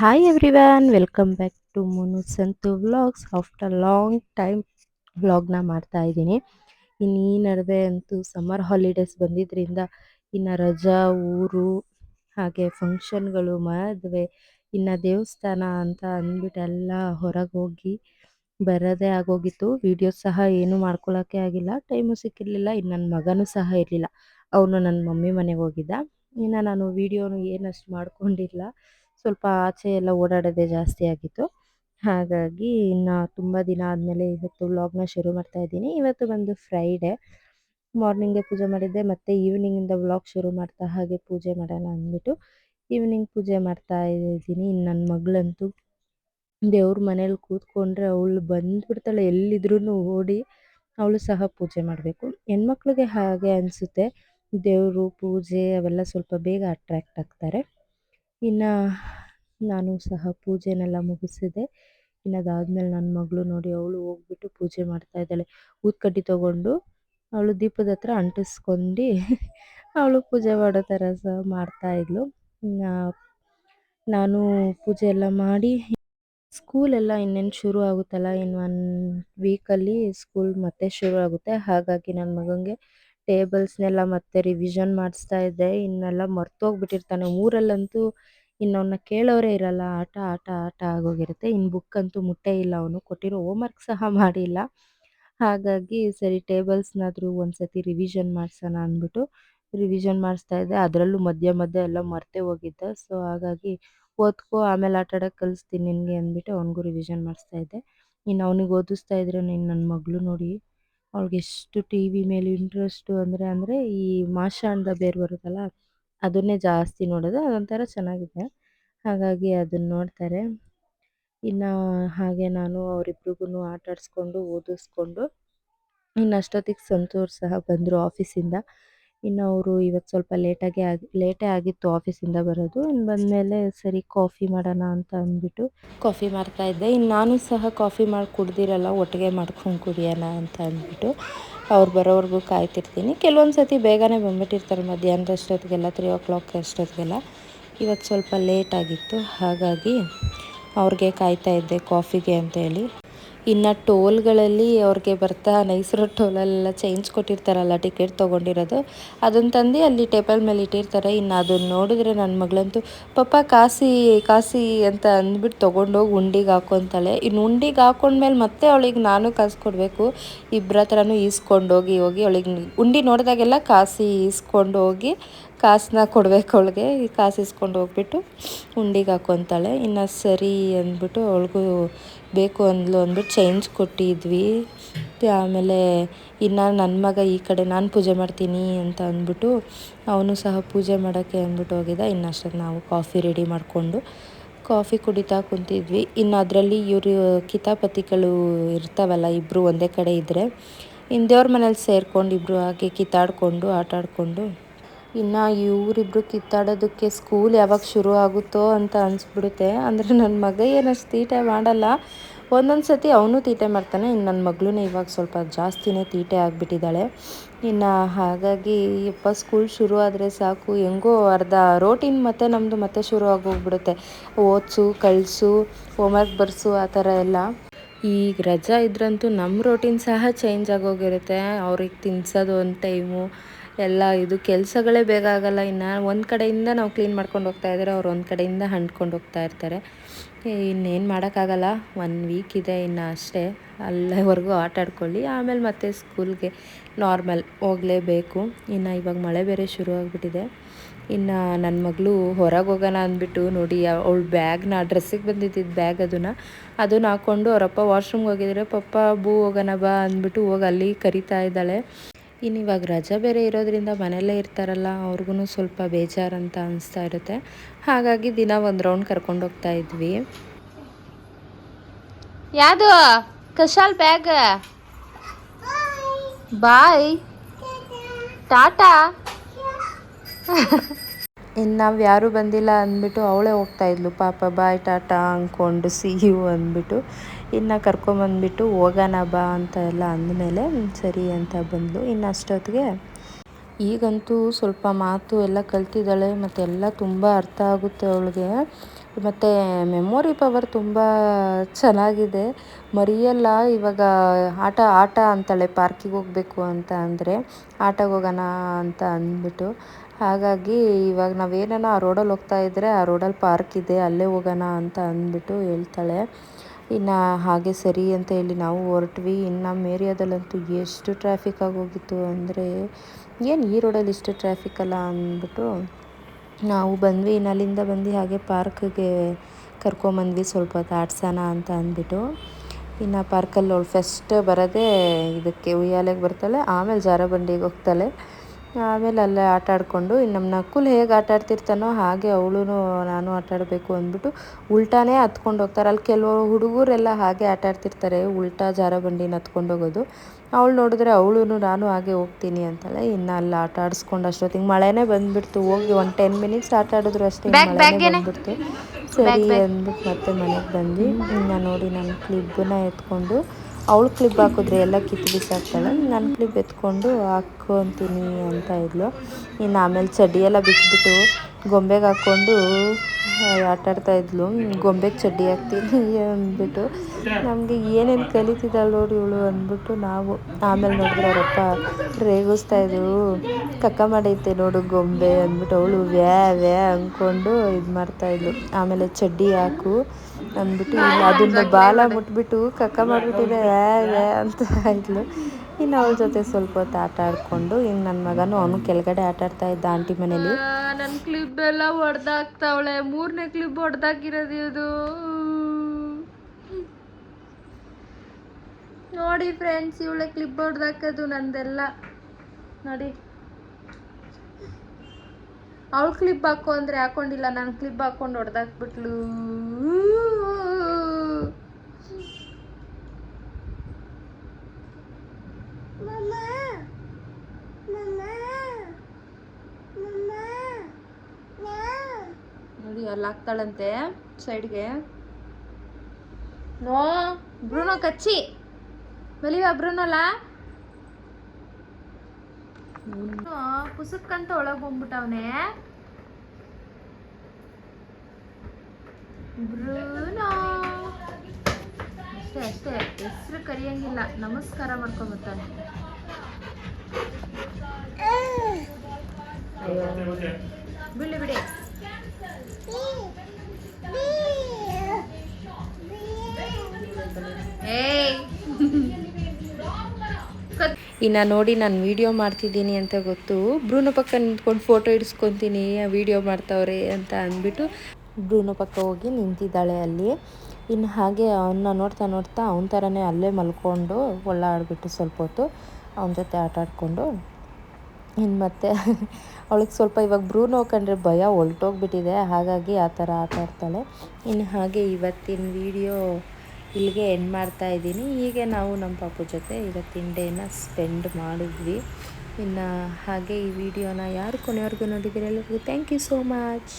Hi everyone welcome back to Munu Santhu vlogs after long time ವ್ಲಾಗ್ನ ಮಾಡ್ತಾ ಇದ್ದೀನಿ. ಇನ್ನು ಈ ನಡುವೆ ಅಂತೂ ಸಮ್ಮರ್ ಹಾಲಿಡೇಸ್ ಬಂದಿದ್ದರಿಂದ ಇನ್ನು ರಜಾ, ಊರು, ಹಾಗೆ ಫಂಕ್ಷನ್ಗಳು ಮದುವೆ, ಇನ್ನು ದೇವಸ್ಥಾನ ಅಂತ ಅಂದ್ಬಿಟ್ಟು ಎಲ್ಲ ಹೊರಗೆ ಹೋಗಿ ಬರೋದೇ ಆಗೋಗಿತ್ತು. ವಿಡಿಯೋಸ್ ಸಹ ಏನು ಮಾಡ್ಕೊಳ್ಳೋಕ್ಕೆ ಆಗಿಲ್ಲ. ಟೈಮು ಸಿಕ್ಕಿರಲಿಲ್ಲ. ಇನ್ನು ನನ್ನ ಮಗನೂ ಸಹ ಇರಲಿಲ್ಲ. ಅವನು ನನ್ನ ಮಮ್ಮಿ ಮನೆಗೆ ಹೋಗಿದ್ದ. ಇನ್ನು ನಾನು ವೀಡಿಯೋನು ಏನಷ್ಟು ಮಾಡ್ಕೊಂಡಿಲ್ಲ. ಸ್ವಲ್ಪ ಆಚೆ ಎಲ್ಲ ಓಡಾಡೋದೇ ಜಾಸ್ತಿ ಆಗಿತ್ತು. ಹಾಗಾಗಿ ಇನ್ನು ತುಂಬ ದಿನ ಆದಮೇಲೆ ಇವತ್ತು ವ್ಲಾಗ್ನ ಶುರು ಮಾಡ್ತಾ ಇದ್ದೀನಿ. ಇವತ್ತು ಬಂದು ಫ್ರೈಡೇ ಮಾರ್ನಿಂಗೇ ಪೂಜೆ ಮಾಡಿದ್ದೆ, ಮತ್ತು ಈವ್ನಿಂಗಿಂದ ವ್ಲಾಗ್ ಶುರು ಮಾಡ್ತಾ ಹಾಗೆ ಪೂಜೆ ಮಾಡೋಣ ಅಂದ್ಬಿಟ್ಟು ಈವ್ನಿಂಗ್ ಪೂಜೆ ಮಾಡ್ತಾ ಇದ್ದೀನಿ. ಇನ್ನು ನನ್ನ ಮಗಳಂತೂ ದೇವ್ರ ಮನೇಲಿ ಕೂತ್ಕೊಂಡ್ರೆ ಅವಳು ಬಂದ್ಬಿಡ್ತಾಳೆ ಎಲ್ಲಿದ್ರೂ ಓಡಿ ಅವಳು ಸಹ ಪೂಜೆ ಮಾಡಬೇಕು. ಹೆಣ್ಮಕ್ಳಿಗೆ ಹಾಗೆ ಅನಿಸುತ್ತೆ. ದೇವರು, ಪೂಜೆ ಅವೆಲ್ಲ ಸ್ವಲ್ಪ ಬೇಗ ಅಟ್ರ್ಯಾಕ್ಟ್ ಆಗ್ತಾರೆ. ಇನ್ನು ನಾನು ಸಹ ಪೂಜೆನೆಲ್ಲ ಮುಗಿಸಿದೆ. ಇನ್ನು ಅದಾದಮೇಲೆ ನನ್ನ ಮಗಳು ನೋಡಿ ಅವಳು ಹೋಗ್ಬಿಟ್ಟು ಪೂಜೆ ಮಾಡ್ತಾ ಇದ್ದಾಳೆ. ಊದ್ಕಡ್ಡಿ ತೊಗೊಂಡು ಅವಳು ದೀಪದ ಹತ್ರ ಅಂಟಿಸ್ಕೊಂಡು ಅವಳು ಪೂಜೆ ಮಾಡೋ ಥರ ಸಹ ಮಾಡ್ತಾಯಿದ್ಲು ಇನ್ನು ನಾನು ಪೂಜೆ ಎಲ್ಲ ಮಾಡಿ ಸ್ಕೂಲೆಲ್ಲ ಇನ್ನೇನು ಶುರು ಆಗುತ್ತಲ್ಲ ಇನ್ನು ಒನ್ ವೀಕಲ್ಲಿ ಸ್ಕೂಲ್ ಮತ್ತೆ ಶುರು ಆಗುತ್ತೆ. ಹಾಗಾಗಿ ನನ್ನ ಮಗನಿಗೆ ಟೇಬಲ್ಸ್ನೆಲ್ಲ ಮತ್ತೆ ರಿವಿಷನ್ ಮಾಡಿಸ್ತಾ ಇದ್ದೆ. ಇನ್ನೆಲ್ಲ ಮರ್ತೋಗ್ಬಿಟ್ಟಿರ್ತಾನೆ. ಊರಲ್ಲಂತೂ ಇನ್ನು ಅವನ್ನ ಕೇಳೋರೇ ಇರಲ್ಲ. ಆಟ ಆಟ ಆಟ ಆಗೋಗಿರುತ್ತೆ. ಇನ್ನು ಬುಕ್ ಅಂತೂ ಮುಟ್ಟೇ ಇಲ್ಲ ಅವನು. ಕೊಟ್ಟಿರೋ ಹೋಮ್ವರ್ಕ್ ಸಹ ಮಾಡಿಲ್ಲ. ಹಾಗಾಗಿ ಸರಿ ಟೇಬಲ್ಸ್ನಾದರೂ ಒಂದು ಸತಿ ರಿವಿಷನ್ ಮಾಡಿಸೋಣ ಅಂದ್ಬಿಟ್ಟು ರಿವಿಷನ್ ಮಾಡಿಸ್ತಾ ಇದ್ದೆ. ಅದರಲ್ಲೂ ಮಧ್ಯ ಮಧ್ಯ ಎಲ್ಲ ಮರ್ತೇ ಹೋಗಿದ್ದೆ. ಸೊ ಹಾಗಾಗಿ ಓದ್ಕೋ, ಆಮೇಲೆ ಆಟ ಆಡೋಕೆ ಕಲಿಸ್ತೀನಿ ನಿನಗೆ ಅಂದ್ಬಿಟ್ಟು ಅವನಿಗೂ ರಿವಿಷನ್ ಮಾಡಿಸ್ತಾ ಇದ್ದೆ. ಇನ್ನು ಅವನಿಗೆ ಓದಿಸ್ತಾ ಇದ್ರೆ ನೀನು ನನ್ನ ಮಗಳು ನೋಡಿ. ಅವ್ಳಿಗೆ ಎಷ್ಟು ಟಿ ವಿ ಮೇಲೆ ಇಂಟ್ರೆಸ್ಟು ಅಂದರೆ ಅಂದರೆ ಈ ಮಾಷಾಣದ ಬೇರೆ ಬರುತ್ತಲ್ಲ, ಅದನ್ನೇ ಜಾಸ್ತಿ ನೋಡೋದು, ಅದೊಂಥರ ಚೆನ್ನಾಗಿದೆ. ಹಾಗಾಗಿ ಅದನ್ನು ನೋಡ್ತಾರೆ. ಇನ್ನು ಹಾಗೆ ನಾನು ಅವರಿಬ್ರಿಗೂ ಆಟಾಡಿಸ್ಕೊಂಡು, ಓದಿಸ್ಕೊಂಡು ಇನ್ನು ಅಷ್ಟೊತ್ತಿಗೆ ಸಂತೂರ್ ಸಹ ಬಂದರು ಆಫೀಸಿಂದ ಇನ್ನು ಅವರು ಇವತ್ತು ಸ್ವಲ್ಪ ಲೇಟಾಗೆ ಆಗಿ, ಲೇಟೇ ಆಗಿತ್ತು ಆಫೀಸಿಂದ ಬರೋದು. ಇನ್ನು ಬಂದಮೇಲೆ ಸರಿ ಕಾಫಿ ಮಾಡೋಣ ಅಂತ ಅಂದ್ಬಿಟ್ಟು ಕಾಫಿ ಮಾಡ್ತಾ ಇದ್ದೆ. ಇನ್ನು ನಾನು ಸಹ ಕಾಫಿ ಮಾಡಿ, ಕುಡ್ದಿರಲ್ಲ, ಒಟ್ಟಿಗೆ ಮಾಡ್ಕೊಂಡು ಕುಡಿಯೋಣ ಅಂತ ಅಂದ್ಬಿಟ್ಟು ಅವ್ರು ಬರೋವರೆಗೂ ಕಾಯ್ತಿರ್ತೀನಿ. ಕೆಲವೊಂದು ಸತಿ ಬೇಗನೆ ಬಂದ್ಬಿಟ್ಟಿರ್ತಾರೆ ಮಧ್ಯಾಹ್ನದಷ್ಟೊತ್ತಿಗೆಲ್ಲ ತ್ರೀ ಓ ಕ್ಲಾಕ್ ಅಷ್ಟೊತ್ತಿಗೆಲ್ಲ ಇವತ್ತು ಸ್ವಲ್ಪ ಲೇಟ್ ಆಗಿತ್ತು. ಹಾಗಾಗಿ ಅವ್ರಿಗೆ ಕಾಯ್ತಾ ಇದ್ದೆ ಕಾಫಿಗೆ ಅಂತೇಳಿ. ಇನ್ನು ಟೋಲ್ಗಳಲ್ಲಿ ಅವ್ರಿಗೆ ಬರ್ತಾ ನೈಸರು ಟೋಲಲ್ಲೆಲ್ಲ ಚೇಂಜ್ ಕೊಟ್ಟಿರ್ತಾರಲ್ಲ ಟಿಕೆಟ್ ತೊಗೊಂಡಿರೋದು ಅದನ್ನು ತಂದು ಅಲ್ಲಿ ಟೇಬಲ್ ಮೇಲೆ ಇಟ್ಟಿರ್ತಾರೆ. ಇನ್ನು ಅದನ್ನು ನೋಡಿದ್ರೆ ನನ್ನ ಮಗಳಂತೂ ಪಾಪ ಕಾಸಿ ಕಾಸಿ ಅಂತ ಅಂದ್ಬಿಟ್ಟು ತೊಗೊಂಡೋಗಿ ಉಂಡಿಗೆ ಹಾಕೊತಾಳೆ. ಇನ್ನು ಉಂಡಿಗೆ ಹಾಕೊಂಡ್ಮೇಲೆ ಮತ್ತೆ ಅವಳಿಗೆ ನಾನು ಕಾಸು ಕೊಡಬೇಕು. ಇಬ್ಬರ ಹತ್ರನೂ ಈಸ್ಕೊಂಡೋಗಿ ಹೋಗಿ ಅವಳಿಗೆ ಉಂಡಿ ನೋಡಿದಾಗೆಲ್ಲ ಕಾಸಿ ಈಸ್ಕೊಂಡು ಹೋಗಿ ಕಾಸನ್ನ ಕೊಡಬೇಕು ಅವಳಿಗೆ. ಕಾಸು ಇಸ್ಕೊಂಡು ಹೋಗ್ಬಿಟ್ಟು ಉಂಡಿಗೆ ಹಾಕೊತಾಳೆ. ಇನ್ನು ಸರಿ ಅಂದ್ಬಿಟ್ಟು ಅವಳಿಗೂ ಬೇಕು ಅಂದ್ಲು ಅಂದ್ಬಿಟ್ಟು ಚೇಂಜ್ ಕೊಟ್ಟಿದ್ವಿ. ಆಮೇಲೆ ಇನ್ನು ನನ್ನ ಮಗ ಈ ಕಡೆ ನಾನು ಪೂಜೆ ಮಾಡ್ತೀನಿ ಅಂತ ಅಂದ್ಬಿಟ್ಟು ಅವನು ಸಹ ಪೂಜೆ ಮಾಡೋಕ್ಕೆ ಅಂದ್ಬಿಟ್ಟು ಹೋಗಿದ್ದ. ಇನ್ನು ನಾವು ಕಾಫಿ ರೆಡಿ ಮಾಡಿಕೊಂಡು ಕಾಫಿ ಕುಡಿತಾ ಕುಂತಿದ್ವಿ. ಇನ್ನು ಅದರಲ್ಲಿ ಇವರು ಕಿತಾಪತಿಗಳು ಇರ್ತಾವಲ್ಲ ಇಬ್ಬರು ಒಂದೇ ಕಡೆ ಇದ್ದರೆ ಇನ್ನು ದೇವ್ರ ಮನೇಲಿ ಸೇರ್ಕೊಂಡು ಇಬ್ಬರು ಹಾಗೆ ಕಿತ್ತಾಡಿಕೊಂಡು ಆಟ ಆಡಿಕೊಂಡು ಇನ್ನು ಇವರಿಬ್ರು ಕಿತ್ತಾಡೋದಕ್ಕೆ ಸ್ಕೂಲ್ ಯಾವಾಗ ಶುರು ಆಗುತ್ತೋ ಅಂತ ಅನಿಸ್ಬಿಡುತ್ತೆ. ಅಂದರೆ ನನ್ನ ಮಗ ಏನಷ್ಟು ತೀಟೆ ಮಾಡಲ್ಲ. ಒಂದೊಂದು ಸತಿ ಅವನು ತೀಟೆ ಮಾಡ್ತಾನೆ ಇನ್ನು ನನ್ನ ಮಗಳೂ ಇವಾಗ ಸ್ವಲ್ಪ ಜಾಸ್ತಿನೇ ತೀಟೆ ಆಗಿಬಿಟ್ಟಿದ್ದಾಳೆ. ಇನ್ನು ಹಾಗಾಗಿ ಯಪ್ಪ ಸ್ಕೂಲ್ ಶುರು ಆದರೆ ಸಾಕು. ಹೆಂಗೋ ಅರ್ಧ ರೋಟೀನ್ ಮತ್ತೆ ನಮ್ಮದು ಮತ್ತೆ ಶುರು ಆಗೋಗ್ಬಿಡುತ್ತೆ. ಓದಿಸು ಕಳಿಸು ಹೋಮ್ವರ್ಕ್ ಬರ್ಸು, ಆ ಥರ ಎಲ್ಲ. ಈಗ ರಜಾ ಇದ್ರಂತೂ ನಮ್ಮ ರೋಟೀನ್ ಸಹ ಚೇಂಜ್ ಆಗೋಗಿರುತ್ತೆ. ಅವ್ರಿಗೆ ತಿನ್ಸೋದು ಒಂದು ಟೈಮು ಎಲ್ಲ ಇದು ಕೆಲಸಗಳೇ ಬೇಗ ಆಗಲ್ಲ. ಇನ್ನು ಒಂದು ಕಡೆಯಿಂದ ನಾವು ಕ್ಲೀನ್ ಮಾಡ್ಕೊಂಡು ಹೋಗ್ತಾ ಇದ್ದಾರೆ ಅವ್ರು ಒಂದು ಕಡೆಯಿಂದ ಹಂಡ್ಕೊಂಡು ಹೋಗ್ತಾ ಇರ್ತಾರೆ. ಇನ್ನೇನು ಮಾಡೋಕ್ಕಾಗಲ್ಲ. ಒನ್ ವೀಕ್ ಇದೆ ಇನ್ನು ಅಷ್ಟೇ. ಅಲ್ಲಿವರೆಗೂ ಆಟ ಆಡ್ಕೊಳ್ಳಿ. ಆಮೇಲೆ ಮತ್ತೆ ಸ್ಕೂಲ್ಗೆ ನಾರ್ಮಲ್ ಹೋಗಲೇಬೇಕು. ಇನ್ನು ಇವಾಗ ಮಳೆ ಬೇರೆ ಶುರು ಆಗಿಬಿಟ್ಟಿದೆ. ಇನ್ನು ನನ್ನ ಮಗಳು ಹೊರಗೆ ಹೋಗೋಣ ಅಂದ್ಬಿಟ್ಟು ನೋಡಿ, ಅವಳು ಬ್ಯಾಗ್ನ ಡ್ರೆಸ್ಸಿಗೆ ಬಂದಿದ್ದಿದ್ದು ಬ್ಯಾಗ್ ಅದನ್ನು ಅದನ್ನು ಹಾಕ್ಕೊಂಡು ಅವರಪ್ಪ ವಾಶ್ರೂಮ್ಗೆ ಹೋಗಿದ್ರೆ. ಪಪ್ಪ, ಬೂ ಹೋಗೋಣ ಬಾ ಅಂದ್ಬಿಟ್ಟು ಹೋಗಿ ಅಲ್ಲಿ ಕರಿತಾ ಇದ್ದಾಳೆ. ಇನ್ನು ಇವಾಗ ರಜೆ ಬೇರೆ ಇರೋದ್ರಿಂದ ಮನೆಯಲ್ಲೇ ಇರ್ತಾರಲ್ಲ ಅವ್ರಿಗೂ ಸ್ವಲ್ಪ ಬೇಜಾರಂತ ಅನಿಸ್ತಾ ಇರುತ್ತೆ. ಹಾಗಾಗಿ ದಿನ ಒಂದು ರೌಂಡ್ ಕರ್ಕೊಂಡು ಹೋಗ್ತಾ ಇದ್ವಿ. ಯಾವುದು ಕಶಾಲ್ ಬ್ಯಾಗ್? ಬಾಯ್. ಟಾಟಾ. ಇನ್ನು ನಾವು ಯಾರೂ ಬಂದಿಲ್ಲ ಅಂದ್ಬಿಟ್ಟು ಅವಳೇ ಹೋಗ್ತಾಯಿದ್ಲು ಪಾಪ ಬಾಯ್ ಟಾಟಾ ಅಂದ್ಕೊಂಡು ಸಿ ಯು ಅಂದ್ಬಿಟ್ಟು. ಇನ್ನು ಕರ್ಕೊಂಬಂದ್ಬಿಟ್ಟು ಹೋಗೋಣ ಬಾ ಅಂತ ಎಲ್ಲ ಅಂದಮೇಲೆ ಸರಿ ಅಂತ ಬಂದಳು ಇನ್ನು ಅಷ್ಟೊತ್ತಿಗೆ ಈಗಂತೂ ಸ್ವಲ್ಪ ಮಾತು ಎಲ್ಲ ಕಲ್ತಿದ್ದಾಳೆ. ಮತ್ತು ಎಲ್ಲ ತುಂಬ ಅರ್ಥ ಆಗುತ್ತೆ ಅವಳಿಗೆ. ಮತ್ತು ಮೆಮೊರಿ ಪವರ್ ತುಂಬ ಚೆನ್ನಾಗಿದೆ. ಮರಿಯಲ್ಲ, ಇವಾಗ ಆಟ ಆಟ ಅಂತಾಳೆ, ಪಾರ್ಕಿಗೆ ಹೋಗಬೇಕು ಅಂತ ಅಂದರೆ ಆಟಕ್ಕೆ ಹೋಗೋಣ ಅಂತ ಅಂದ್ಬಿಟ್ಟು. ಹಾಗಾಗಿ ಇವಾಗ ನಾವೇನಾನ ಆ ರೋಡಲ್ಲಿ ಹೋಗ್ತಾ ಇದ್ದರೆ ಆ ರೋಡಲ್ಲಿ ಪಾರ್ಕ್ ಇದೆ, ಅಲ್ಲೇ ಹೋಗೋಣ ಅಂತ ಅಂದ್ಬಿಟ್ಟು ಹೇಳ್ತಾಳೆ. ಇನ್ನು ಹಾಗೆ ಸರಿ ಅಂತ ಹೇಳಿ ನಾವು ಹೊರಟ್ವಿ. ಇನ್ನು ನಮ್ಮ ಏರಿಯಾದಲ್ಲಂತೂ ಎಷ್ಟು ಟ್ರಾಫಿಕ್ ಆಗೋಗಿತ್ತು ಅಂದರೆ ಏನು ಈ ರೋಡಲ್ಲಿ ಇಷ್ಟು ಟ್ರಾಫಿಕ್ ಅಲ್ಲ ಅಂದ್ಬಿಟ್ಟು ನಾವು ಬಂದ್ವಿ. ಇನ್ನು ಅಲ್ಲಿಂದ ಬಂದು ಹಾಗೆ ಪಾರ್ಕ್ಗೆ ಕರ್ಕೊಂಬಂದ್ವಿ ಸ್ವಲ್ಪ ಹೊತ್ತು ಆಡ್ಸೋಣ ಅಂತ ಅಂದ್ಬಿಟ್ಟು. ಇನ್ನು ಪಾರ್ಕಲ್ಲಿ ಅವಳು ಫಸ್ಟ್ ಬರೋದೇ ಇದಕ್ಕೆ ಉಯ್ಯಾಲೆಗೆ ಬರ್ತಾಳೆ. ಆಮೇಲೆ ಜಾರ ಬಂಡಿಗೆ ಹೋಗ್ತಾಳೆ. ಆಮೇಲೆ ಅಲ್ಲೇ ಆಟ ಆಡಿಕೊಂಡು ಇನ್ನು ನಮ್ಮ ನಕ್ಕುಲ್ ಹೇಗೆ ಆಟ ಆಡ್ತಿರ್ತಾನೋ ಹಾಗೆ ಅವಳು ನಾನು ಆಟ ಆಡಬೇಕು ಅಂದ್ಬಿಟ್ಟು ಉಲ್ಟಾನೇ ಹತ್ಕೊಂಡು ಹೋಗ್ತಾರೆ. ಅಲ್ಲಿ ಕೆಲವು ಹುಡುಗರೆಲ್ಲ ಹಾಗೆ ಆಟ ಆಡ್ತಿರ್ತಾರೆ ಉಲ್ಟಾ ಜಾರಬಂಡಿನ ಹತ್ಕೊಂಡು ಹೋಗೋದು. ಅವಳು ನೋಡಿದ್ರೆ ಅವಳು ನಾನು ಹಾಗೆ ಹೋಗ್ತೀನಿ ಅಂತಾಳೆ. ಇನ್ನು ಅಲ್ಲಿ ಆಟ ಆಡಿಸ್ಕೊಂಡು ಅಷ್ಟೊತ್ತಿಗೆ ಮಳೆನೇ ಬಂದ್ಬಿಡ್ತು. ಹೋಗಿ ಒಂದು ಟೆನ್ ಮಿನಿಟ್ಸ್ ಆಟ ಆಡಿದ್ರು ಅಷ್ಟೇ ಮಳೆನೇ ಬಂದ್ಬಿಡ್ತು. ಸರಿ ಅಂದ್ಬಿಟ್ಟು ಮತ್ತೆ ಮನೆಗೆ ಬಂದು ಇನ್ನು ನೋಡಿ ನಮ್ಮ ಕ್ಲಿಬ್ಬನ್ನ ಎತ್ಕೊಂಡು ಅವಳು ಕ್ಲಿಪ್ ಹಾಕಿದ್ರೆ ಎಲ್ಲ ಕಿತ್ತು ಬಿಸಾಕ್ತಾಳೆ. ನನ್ನ ಕ್ಲಿಪ್ ಎತ್ಕೊಂಡು ಹಾಕ್ಕೊತೀನಿ ಅಂತ ಇದ್ಲು. ಇನ್ನು ಆಮೇಲೆ ಚಡ್ಡಿ ಎಲ್ಲ ಬಿಚ್ಚಿಬಿಟ್ಟು ಗೊಂಬೆಗೆ ಹಾಕ್ಕೊಂಡು ಆಟ ಆಡ್ತಾ ಇದ್ಲು. ಗೊಂಬೆಗೆ ಚಡ್ಡಿ ಹಾಕ್ತೀನಿ ಅಂದ್ಬಿಟ್ಟು. ನಮಗೆ ಏನೇನು ಕಲಿತಿದ್ದಾಳೆ ನೋಡಿ ಇವಳು ಅಂದ್ಬಿಟ್ಟು ನಾವು. ಆಮೇಲೆ ನೋಡಿದ್ರೆ ಅವರಪ್ಪ ರೇಗಿಸ್ತಾ ಇದ್ರು. ಕಕ್ಕ ಮಾಡೈತೆ ನೋಡು ಗೊಂಬೆ ಅಂದ್ಬಿಟ್ಟು ಅವಳು ವ್ಯಾ ವ್ಯಾ ಅಂದ್ಕೊಂಡು ಇದು ಮಾಡ್ತಾಯಿದ್ಲು ಆಮೇಲೆ ಚಡ್ಡಿ ಹಾಕು. ಅಂದ್ಬಿಟ್ಟು, ಇಲ್ಲ, ಅದನ್ನ ಬಾಲ ಮುಟ್ಬಿಟ್ಟು ಕಕ್ಕ ಮಾಡಿಬಿಟ್ಟಿದೆ, ಏ ಅಂತ ಇದ್ಲು. ಇನ್ನು ಅವಳ ಜೊತೆ ಸ್ವಲ್ಪ ಹೊತ್ತು ಆಟ ಆಡ್ಕೊಂಡು, ಇನ್ನು ನನ್ನ ಮಗನು ಅವನು ಕೆಳಗಡೆ ಆಟ ಆಡ್ತಾ ಇದ್ದ ಆಂಟಿ ಮನೇಲಿ. ನನ್ನ ಕ್ಲಿಪ್ ಎಲ್ಲ ಹೊಡೆದಾಕ್ತಾವಳೆ ಮೂರನೇ ಕ್ಲಿಪ್ ಹೊಡೆದಾಕಿರೋದು ಇದು. ನೋಡಿ ಫ್ರೆಂಡ್ಸ್ ಇವಳೆ ಕ್ಲಿಪ್ ಹೊಡೆದಾಕೋದು ನಂದೆಲ್ಲ. ನೋಡಿ. ಅವಳು ಕ್ಲಿಪ್ ಹಾಕೋ ಅಂದರೆ ಹಾಕೊಂಡಿಲ್ಲ, ನಾನು ಕ್ಲಿಪ್ ಹಾಕೊಂಡು ಹೊಡೆದಾಕ್ಬಿಟ್ಲು ನೋಡಿ ಅಲ್ಲಿ ಹಾಕ್ತಾಳಂತೆ ಸೈಡ್ಗೆ ನೋ ಬ್ರೂನೋ ಕಚ್ಚಿ. ಬಲಿವ ಬ್ರೂನೋಲ್ಲ ಪುಸಕ್ಕಂತ ಒಳಗೆ ಹೋಗ್ಬಿಟ್ಟವನೆ ಬ್ರೂನೋ. ಅಷ್ಟೇ ಅಷ್ಟೇ. ಹೆಸರು ಕರಿಯಂಗಿಲ್ಲ. ನಮಸ್ಕಾರ ಮಾಡ್ಕೊಂಬರ್ತಾನೆ ಏಯ್. ಇನ್ನು ನೋಡಿ ನಾನು ವೀಡಿಯೋ ಮಾಡ್ತಿದ್ದೀನಿ ಅಂತ ಗೊತ್ತು. ಬ್ರೂನೋ ಪಕ್ಕ ನಿಂತ್ಕೊಂಡು ಫೋಟೋ ಇಡಿಸ್ಕೊತೀನಿ ವೀಡಿಯೋ ಮಾಡ್ತಾವ್ರೆ ಅಂತ ಅಂದ್ಬಿಟ್ಟು ಬ್ರೂನೋ ಪಕ್ಕ ಹೋಗಿ ನಿಂತಿದ್ದಾಳೆ ಅಲ್ಲಿ. ಇನ್ನು ಹಾಗೆ ಅವನ್ನ ನೋಡ್ತಾ ನೋಡ್ತಾ ಅವನ ಥರನೇ ಅಲ್ಲೇ ಮಲ್ಕೊಂಡು ಒಳ್ಳಾಡ್ಬಿಟ್ಟು ಸ್ವಲ್ಪ ಹೊತ್ತು ಅವನ ಜೊತೆ ಆಟ ಆಡಿಕೊಂಡು. ಇನ್ನು ಮತ್ತೆ ಅವಳಿಗೆ ಸ್ವಲ್ಪ ಇವಾಗ ಬ್ರೂ ಕಂಡ್ರೆ ಭಯ, ಹೊಲ್ಟೋಗ್ಬಿಟ್ಟಿದೆ. ಹಾಗಾಗಿ ಆ ಥರ ಆಟ ಆಡ್ತಾಳೆ. ಇನ್ನು ಹಾಗೆ ಇವತ್ತಿನ ವಿಡಿಯೋ ಇಲ್ಲಿಗೆ ಎಂಡ್ ಮಾಡ್ತಾ ಇದ್ದೀನಿ. ಹೀಗೆ ನಾವು ನಮ್ಮ ಪಾಪು ಜೊತೆ ಇವತ್ತಿನ ಡೇನ ಸ್ಪೆಂಡ್ ಮಾಡಿದ್ವಿ. ಇನ್ನು ಹಾಗೆ ಈ ವಿಡಿಯೋನ ಯಾರು ಕೊನೆವರೆಗೂ ನೋಡಿದ್ದೀರಿ ಎಲ್ಲರಿಗೂ ಥ್ಯಾಂಕ್ ಯು ಸೋ ಮಚ್